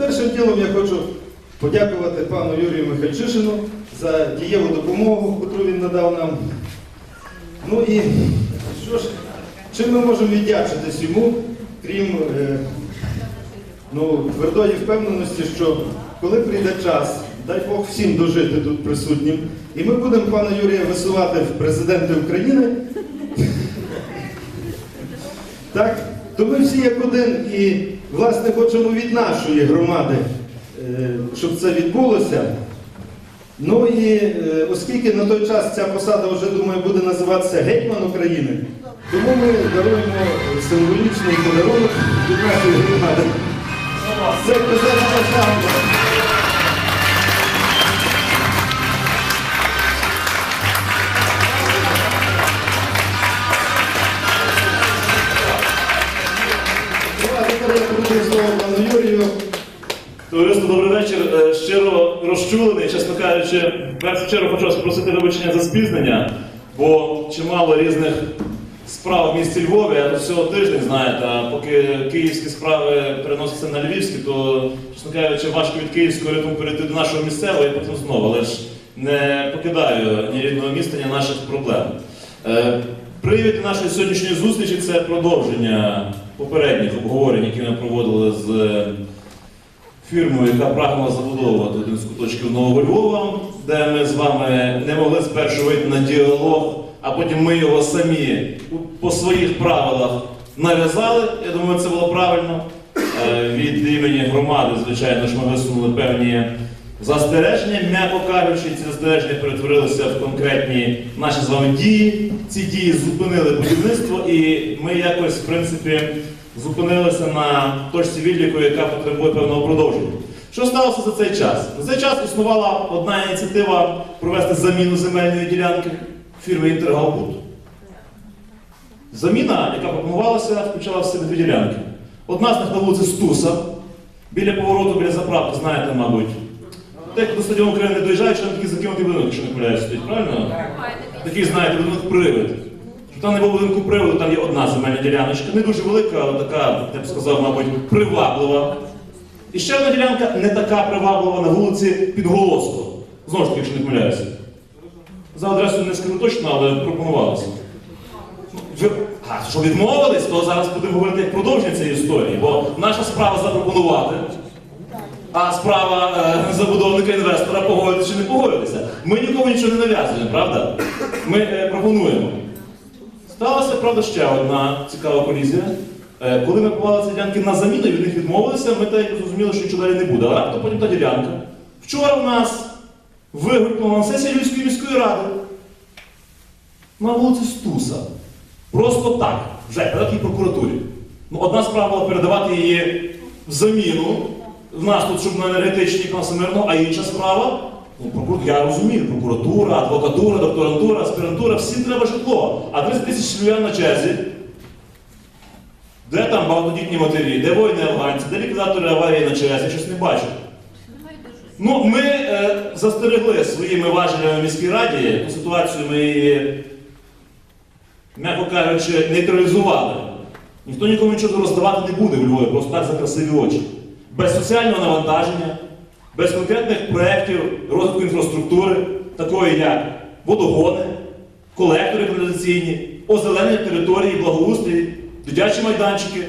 Першим ділом я хочу подякувати пану Юрію Михайчишину за дієву допомогу, яку він надав нам. Ну і що ж, чим ми можемо віддячитись йому, крім е, ну, твердої впевненості, що коли прийде час, дай Бог всім дожити тут присутнім, і ми будемо пана Юрія висувати в президенти України. Так, то ми всі як один і, власне, хочемо від нашої громади, е, щоб це відбулося. Ну і е, оскільки на той час ця посада вже, думаю, буде називатися Гетьман України, тому ми даруємо символічний подарунок від нашої громади. Це президент Шахова. Товариство, добрий вечір. Е, Щиро розчулений, чесно кажучи, в першу чергу хочу вас попросити вибачення за спізнення, бо чимало різних справ в місті Львові, а тут всього тиждень, знаєте, а поки київські справи переносяться на львівські, то, чесно кажучи, важко від київського ритму перейти до нашого місцевого і потім знову, але ж не покидаю ні рідного міста, ні наших проблем. Е, Привід нашої сьогоднішньої зустрічі це продовження попередніх обговорень, які ми проводили з фірмою, яка прагнула забудовувати один з куточків Нового Львова, де ми з вами не могли спершу вийти на діалог, а потім ми його самі по своїх правилах нав'язали. Я думаю, це було правильно. Е, Від імені громади, звичайно ж, ми висунули певні застереження, м'яко кажучи, ці застереження перетворилися в конкретні наші з вами дії. Ці дії зупинили будівництво, і ми якось, в принципі, зупинилися на точці відліку, яка потребує певного продовження. Що сталося за цей час? За цей час існувала одна ініціатива провести заміну земельної ділянки фірми Інтергалбут. Заміна, яка пропонувалася, включала в себе дві ділянки. Одна з них на вулиці Стуса, біля повороту, біля заправки, знаєте, мабуть. Те, до стадіону України не доїжджають, що там такий закинутий будинок, якщо не помиляюсь, стоїть, правильно? Такий, знаєте, будинок привид. Там не було будинку приводу, там є одна земельна діляночка, не дуже велика, але така, я б сказав, мабуть, приваблива. І ще одна ділянка не така приваблива на вулиці Підголоского. Знову ж таки, якщо не помиляюся. За адресою не скажу точно, але пропонувалося. А що відмовились, то зараз будемо говорити як продовження цієї історії, бо наша справа запропонувати, а справа е, забудовника інвестора погодитися чи не погодитися. Ми нікому нічого не нав'язуємо, правда? Ми е, пропонуємо. Сталася, правда, ще одна цікава колізія. Е, Коли ми подавали ці ділянки на заміну і від них відмовилися, ми так зрозуміли, що нічого далі не буде. А раптом потім та ділянка. Вчора в нас вигукнула на сесії Львівської міської ради на вулиці Стуса. Просто так, вже передати її прокуратурі. Ну, одна справа була передавати її в заміну. В нас тут, щоб на енергетичній Мирного, а інша справа. Ну. Я розумію, прокуратура, адвокатура, докторантура, аспірантура, всім треба житло. А 30 тисяч львів'ян на черзі. Де там багатодітні матері, де воїни афганці, де ліквідатори аварії на черзі, я щось не бачу. Ну, ми е, застерегли своїми важелями в міській раді, ту ситуацію ми її, м'яко кажучи, нейтралізували. Ніхто нікому нічого роздавати не буде в Львові, просто так за красиві очі. Без соціального навантаження, без конкретних проєктів розвитку інфраструктури, такої як водогони, колектори каналізаційні, озеленення території, благоустрій, дитячі майданчики.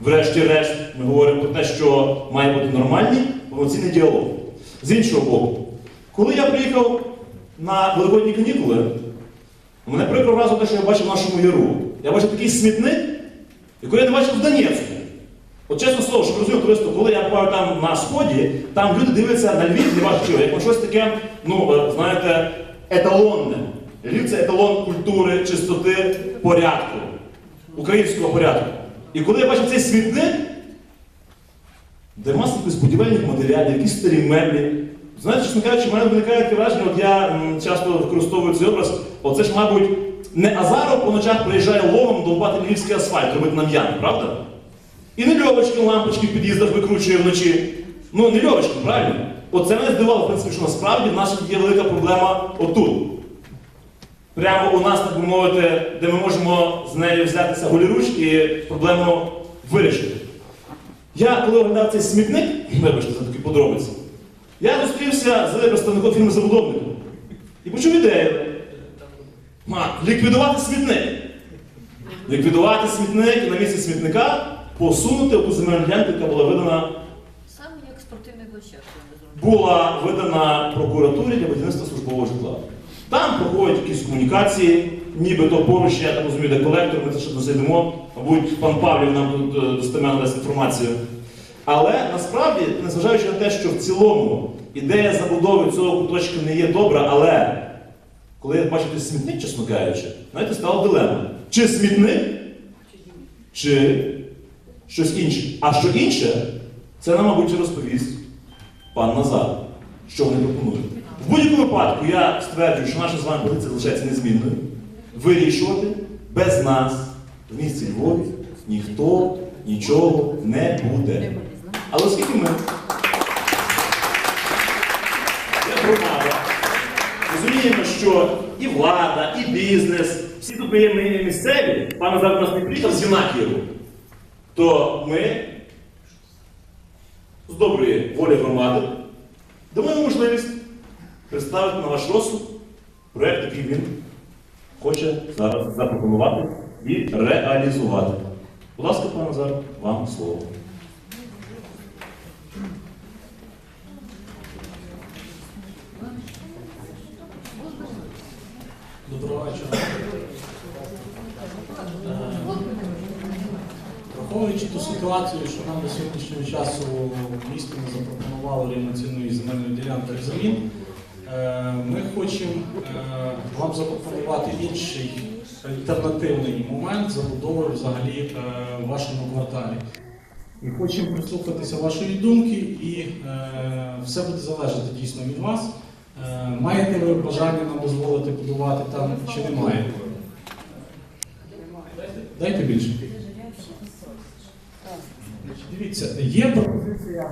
Врешті-решт, ми говоримо про те, що має бути нормальний повноцінний діалог. З іншого боку, коли я приїхав на великодні канікули, мене прикро вразило те, що я бачив в нашому яру. Я бачив такий смітник, який я не бачив в Донецьку. От чесно слово, щоб розумів товариство, коли я буваю там на сході, там люди дивляться на Львів, не бачу чого, як щось таке, ну, е, знаєте, еталонне. Львів це еталон культури, чистоти, порядку, українського порядку. І коли я бачив цей смітник, де маса якихось будівельних матеріалів, якісь старі меблі. Знаєте, чесно кажучи, в мене виникає таке враження, от я часто використовую цей образ, оце ж, мабуть, не Азаров по ночах приїжджає ломом довбати львівський асфальт, робити нам ями, правда? І не льовочки лампочки в під'їздах викручує вночі. Ну, не льовочки, правильно? Оце мене здивувало, в принципі, що насправді в нас є велика проблема отут. Прямо у нас, так би мовити, де ми можемо з нею взятися голіруч і проблему вирішити. Я коли оглядав цей смітник, вибачте за такі подробиці, я зустрівся з представником фірми забудовника і почув ідею. Ліквідувати смітник. Ліквідувати смітник і на місці смітника посунути ту земельну ділянку, яка була видана, Саме як спортивний площадка була видана прокуратурі для будівництва службового житла. Там проходять якісь комунікації, нібито поруч, я так розумію, де колектор, ми це ще дослідимо. Мабуть, пан Павлів нам тут, е, достеменно дасть інформацію. Але насправді, незважаючи на те, що в цілому ідея забудови цього куточка не є добра, але коли я бачу смітник, чесно кажучи, знаєте, стала дилема. Чи смітник, чи щось інше. А що інше, це нам, мабуть, розповість пан Назар, що вони пропонують. В будь-якому випадку я стверджую, що наша з вами позиція залишається незмінною. Вирішувати без нас в місті Львові ніхто нічого не буде. Але оскільки ми, громада, розуміємо, що і влада, і бізнес, всі тут є місцеві, пан Назар до нас не приїхав з Єнакієву, то ми з доброї волі громади дамо можливість представити на ваш розсуд проєкт, який він хоче зараз запропонувати і реалізувати. Будь ласка, пане Назар, вам слово. Доброго вечора. Враховуючи ту ситуацію, що нам до сьогоднішнього часу в місті не запропонували рівноцінної земельної ділянки взамін, е, ми хочемо е, вам запропонувати інший альтернативний момент забудови взагалі е, в вашому кварталі. І хочемо прислухатися вашої думки, і все буде залежати дійсно від вас. Маєте ви бажання нам дозволити будувати там чи не маєте? Дайте більше. Дивіться, є пропозиція.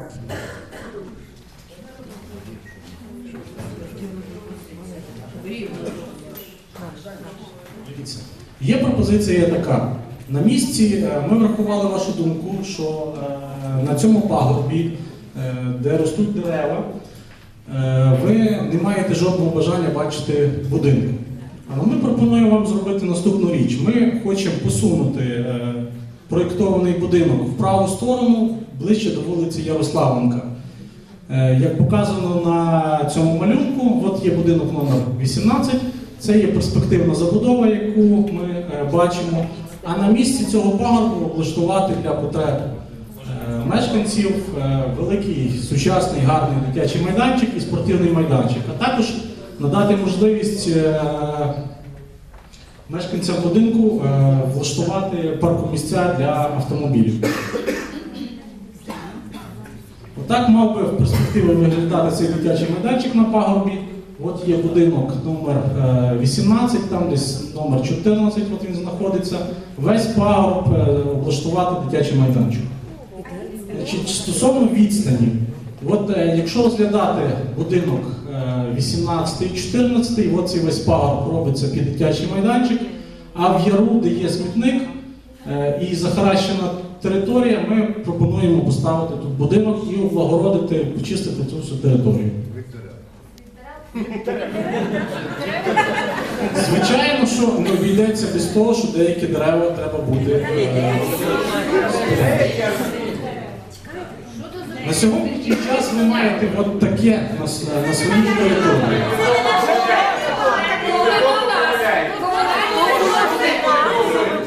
Дивіться, є пропозиція така. На місці е, ми врахували вашу думку, що е, на цьому пагорбі, е, де ростуть дерева, ви не маєте жодного бажання бачити будинку. Але ми пропонуємо вам зробити наступну річ. Ми хочемо посунути проєктований будинок в праву сторону, ближче до вулиці Ярославенка. Е, Як показано на цьому малюнку, от є будинок номер 18, це є перспективна забудова, яку ми е, бачимо. А на місці цього пагорбу облаштувати для потреб е, мешканців великий сучасний гарний дитячий майданчик і спортивний майданчик, а також надати можливість мешканцям будинку е, влаштувати паркомісця для автомобілів. Отак мав би в перспективі виглядати цей дитячий майданчик на пагорбі. От є будинок номер е, 18, там десь номер 14, от він знаходиться. Весь пагорб е, облаштувати дитячий майданчик. Значить, стосовно відстані, от е, якщо розглядати будинок е, 18 і 14, от цей весь пагорб робиться під дитячий майданчик, а в яру, де є смітник е, і захаращена територія, ми пропонуємо поставити тут будинок і облагородити, почистити цю всю територію. Звичайно, що не обійдеться без того, що деякі дерева треба буде. е, На сьогоднішній час ви маєте от таке на, на своїй території.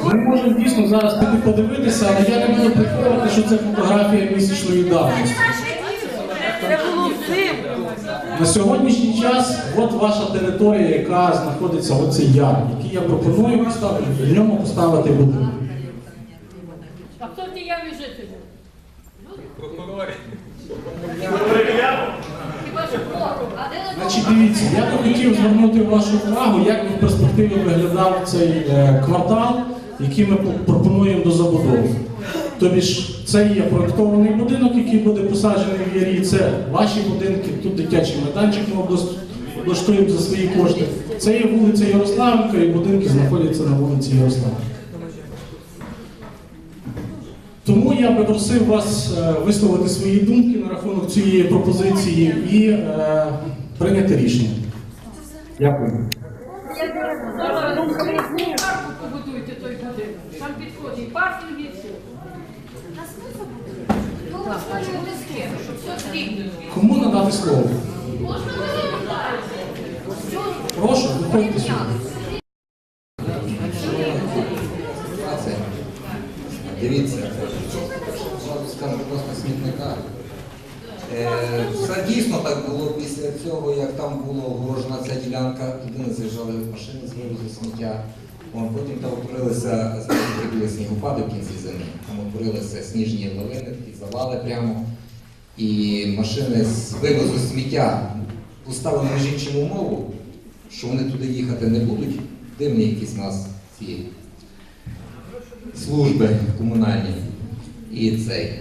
Ми можемо дійсно зараз піти подивитися, але я не буду приховувати, що це фотографія місячної давності. На сьогоднішній час от ваша територія, яка знаходиться оцей яр, який я пропоную поставити, в ньому поставити будинок. А хто ті ямі жителі? Хіба що хто? А де на Значить, дивіться, я би хотів звернути вашу увагу, як в перспективі виглядав цей е, квартал, який ми пропонуємо до забудови. Тобі ж це є проєктований будинок, який буде посаджений в ярі. Це ваші будинки, тут дитячий майданчик ми облаштуємо за свої кошти. Це є вулиця Ярославенка, і будинки знаходяться на вулиці Ярославенка. Тому я би просив вас е, висловити свої думки на рахунок цієї пропозиції і е, прийняти рішення. Дякую. Там підходить паркінг. Кому надати слово? Можна Прошу, виходьте сюди. Це. Дивіться, зразу скажу просто смітника. Е, Все дійсно так було після цього, як там була огорожена ця ділянка, туди не заїжджали машини з вивозу сміття. Вон, потім там утворилися снігопади в кінці зими. Там утворилися сніжні лавини, такі завали прямо. І машини з вивозу сміття поставили між іншим умову, що вони туди їхати не будуть. Дивні якісь нас ці служби комунальні і цей.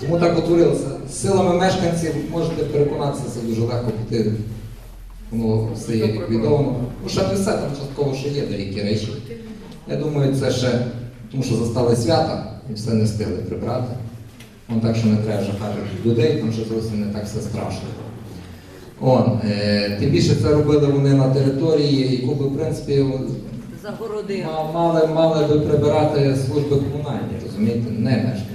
Тому так утворилося. Силами мешканців можете переконатися, це дуже легко піти. Воно все є ліквідовано. Ну, ще не все, там частково ще є деякі речі. Я думаю, це ще тому, що застали свята і все не встигли прибрати. Вон так, що не треба жахати людей, там що зовсім не так все страшно. Он, е, тим більше це робили вони на території, яку би, в принципі. Мали, мали би прибирати служби комунальні, розумієте, не мешканці.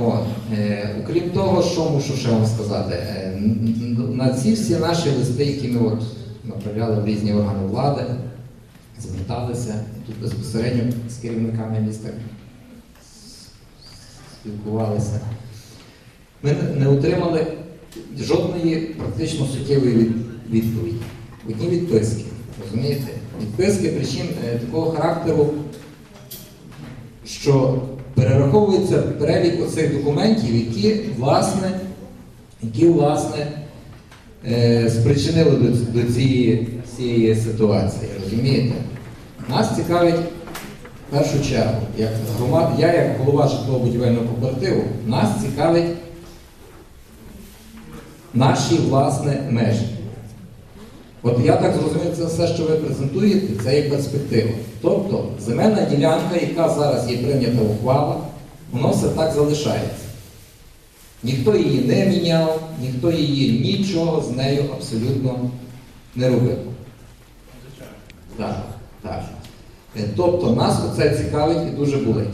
От, е, окрім того, що мушу ще вам сказати, е, на ці всі наші листи, які ми от направляли в різні органи влади, зверталися тут безпосередньо з керівниками міста спілкувалися. Ми не- отримали жодної практично суттєвої від- відповіді. Одні відписки, розумієте? Відписки причин е, такого характеру, що перераховується перелік оцих документів, які, власне, які, власне, е, спричинили до, до цієї, цієї ситуації. Розумієте? Нас цікавить в першу чергу, як громад, я як голова житлово-будівельного кооперативу, нас цікавить наші власне межі. От я так зрозумів, це все, що ви презентуєте, це є перспектива. Тобто земельна ділянка, яка зараз є прийнята ухвала, воно все так залишається. Ніхто її не міняв, ніхто її нічого з нею абсолютно не робив. Так, так. Е, Тобто нас оце цікавить і дуже болить.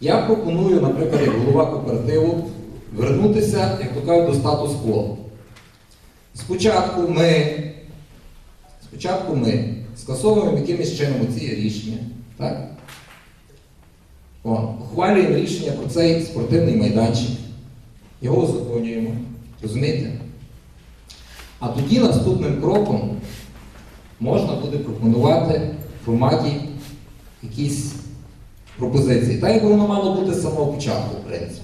Я пропоную, наприклад, як голова кооперативу, вернутися, як то кажуть, до статус-кво. Спочатку ми, спочатку ми скасовуємо якимось чином ці рішення, так? О, ухвалюємо рішення про цей спортивний майданчик, його узаконюємо, розумієте? А тоді наступним кроком можна буде пропонувати в форматі якісь пропозиції. Так як воно мало бути з самого початку, в принципі.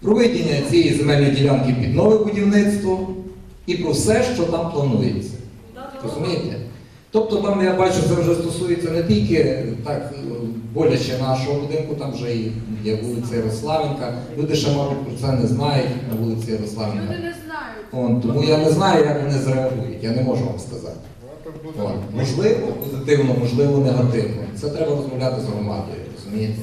Проведення цієї земельної ділянки під нове будівництво і про все, що там планується. Розумієте? Тобто там я бачу, це вже стосується не тільки так боляче нашого будинку, там вже і є вулиця Ярославенка. Люди ще, мабуть, про це не знають на вулиці Ярославенка. Люди не знають. Тому я не знаю, як вони зреагують, я не можу вам сказати. От. Можливо, позитивно, можливо, негативно. Це треба розмовляти з громадою, розумієте?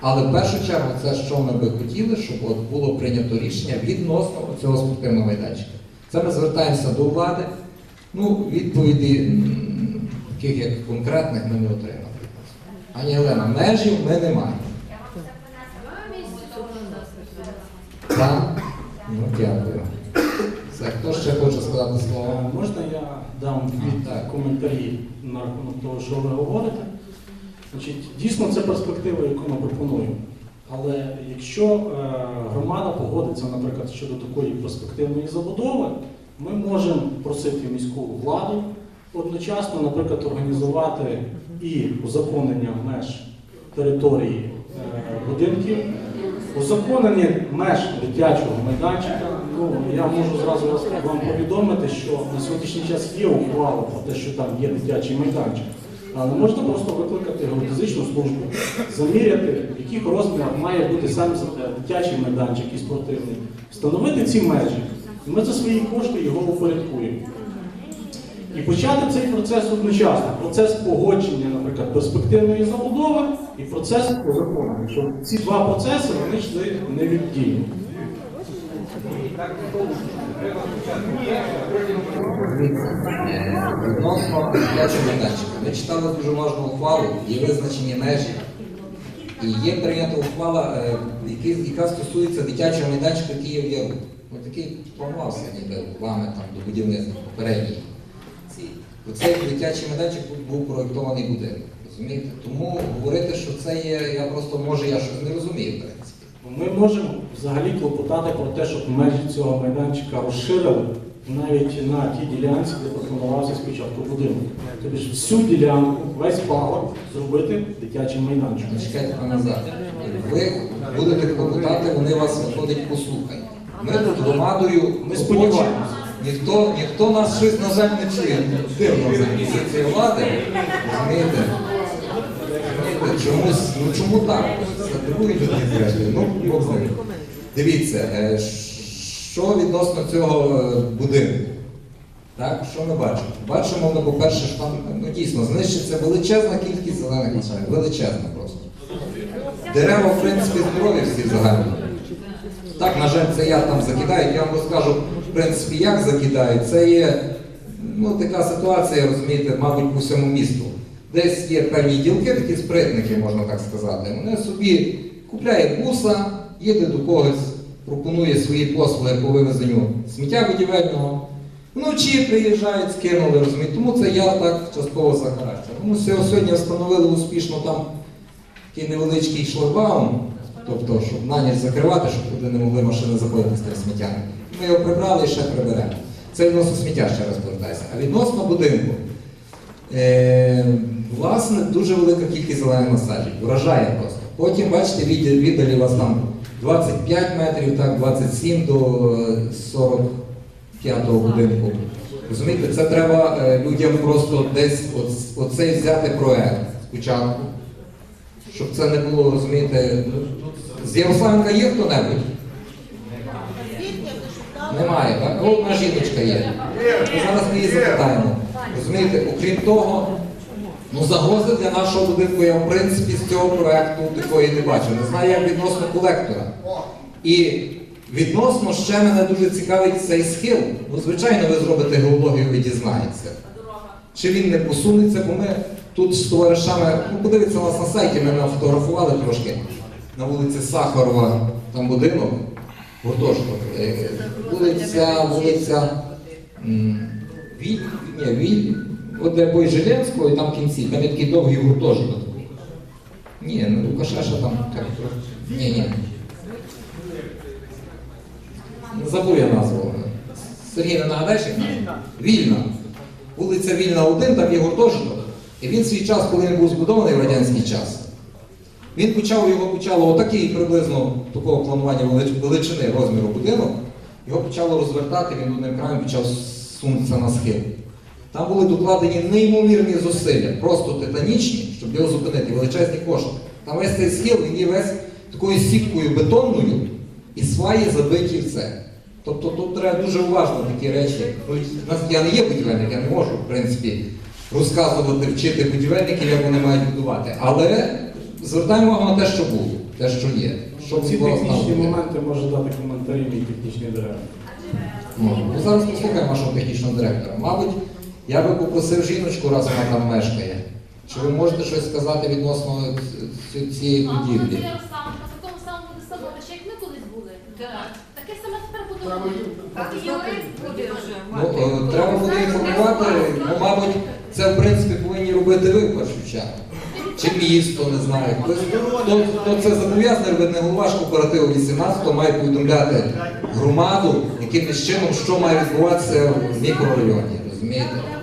Але в першу чергу це, що ми би хотіли, щоб от було прийнято рішення відносно цього спортивного майданчика. Це ми звертаємося до влади. Ну, відповіді таких як конкретних ми не отримали. Ані Олена, межів ми не маємо. Так? Ну, дякую. Все, хто ще хоче сказати слово? Е, Можна я дам від коментарі на рахунок того, що ви говорите? Значить, дійсно, це перспектива, яку ми пропонуємо. Але якщо е, громада погодиться, наприклад, щодо такої перспективної забудови, ми можемо просити міську владу одночасно, наприклад, організувати і узаконення меж території е, будинків, узаконення меж дитячого майданчика. Ну, я можу зразу вам повідомити, що на сьогоднішній час є ухвала про те, що там є дитячий майданчик. Але можна просто викликати геодезичну службу, заміряти, в яких розмірах має бути сам е, дитячий майданчик і спортивний, встановити ці межі. І ми за свої кошти його упорядкуємо. І почати цей процес одночасно. Процес погодження, наприклад, перспективної забудови і процес по закону. Ці два процеси вони йшли невіддільно. Відносно дитячого майданчика. Ми читали дуже важну ухвалу, є визначені межі. І є прийнята ухвала, е, яка стосується дитячого майданчика, який є в Яру. Ось такий планувався ніби вами там до будівництва попередній. Оцей дитячий майданчик був проєктований будинок. Розумієте? Тому говорити, що це є, я просто може я щось не розумію. Ми можемо взагалі клопотати про те, щоб межі цього майданчика розширили навіть на тій ділянці, де пропонувався спочатку будинок. Тобто всю ділянку, весь пагорб зробити дитячим майданчиком. Чекайте назад. Ви будете клопотати, вони вас виходить послухають. Ми тут громадою Ми сподіваємося. Ніхто, ніхто нас щось на жаль не чує. Дивно взагалі позиція влади. Розумієте? Чомусь, ну чому так? Дивує зрештою. Ну, Бог з ним. Дивіться, е, що відносно цього е, будинку? Так, що ми бачимо? Бачимо, ну, по-перше, що там ну, дійсно знищиться величезна кількість зелених насаджень. Величезна просто. Дерева, в принципі, здорові всі загально. Так, на жаль, це я там закидаю. Я вам розкажу, в принципі, як закидають. Це є ну, така ситуація, розумієте, мабуть, по всьому місту. Десь є певні ділки, такі спритники, можна так сказати. Вони собі купляють буса, їде до когось, пропонує свої послуги по вивезенню сміття будівельного. Вночі приїжджають, скинули, розумієте. Тому це я так частково за характер. Тому сьогодні встановили успішно там такий невеличкий шлагбаум, тобто, щоб на ніч закривати, щоб туди не могли машини заходити з тим. Ми його прибрали і ще приберемо. Це відносно сміття, ще раз повертаюся. А відносно будинку. Е, власне, дуже велика кількість зелених насаджень. Вражає просто. Потім, бачите, віддалі, у вас там 25 метрів, так, 27 до е, 45-го будинку. Розумієте, це треба е, людям просто десь оцей взяти проект спочатку, щоб це не було, розумієте, з Ярославенка є хто-небудь? Немає, так? Одна жіночка є. Ми зараз ми її запитаємо. Розумієте, окрім того, ну загрози для нашого будинку я в принципі з цього проекту такої не бачу. Не знаю, як відносно колектора. І відносно ще мене дуже цікавить цей схил. Ну, звичайно, ви зробите геологію, ви дізнаєтеся. Чи він не посунеться, бо ми тут з товаришами, ну подивіться нас на сайті, ми нафотографували трошки на вулиці Сахарова, там будинок, гуртожиток. Е, Вулиця, вулиця Віль, ні, Віль, от де бой Жиленського, і там в кінці, там є такий довгий гуртожиток. Ні, ну Лукашеша там. Ні, ні. Забув я назву. Сергій, не нагадаєш? Вільна. Вулиця Вільна 1, там є гуртожиток. І він свій час, коли він був збудований в радянський час, він почав його почало отакий приблизно такого планування величини розміру будинок. Його почало розвертати, він одним краєм почав сунутися на схил. Там були докладені неймовірні зусилля, просто титанічні, щоб його зупинити, величезні кошти. Там весь цей схил, він є весь такою сіткою бетонною і сваї забиті в це. Тобто тут треба дуже уважно такі речі. Ну, Я не є будівельник, я не можу, в принципі, розказувати, вчити будівельників, як вони мають будувати. Але звертаємо увагу на те, що було, те, що є. Щоб Ці технічні моменти може дати коментарі мій технічний директор. Ну, зараз послухаємо нашого технічного директора. Мабуть, я би попросив жіночку, раз вона там мешкає. Чи ви можете щось сказати відносно цієї будівлі? це такому самому буде становищі, як ми колись були. Таке саме тепер буде. Так і буде вже. Ну, е, треба буде інформувати, ну, мабуть, це в принципі повинні робити ви в першу чергу. Чи місто, не знаю. Хтось, хто, хто це зобов'язаний робити, не голова ж кооперативу 18 має повідомляти громаду, якимось чином, що має відбуватися в мікрорайоні. Розумієте?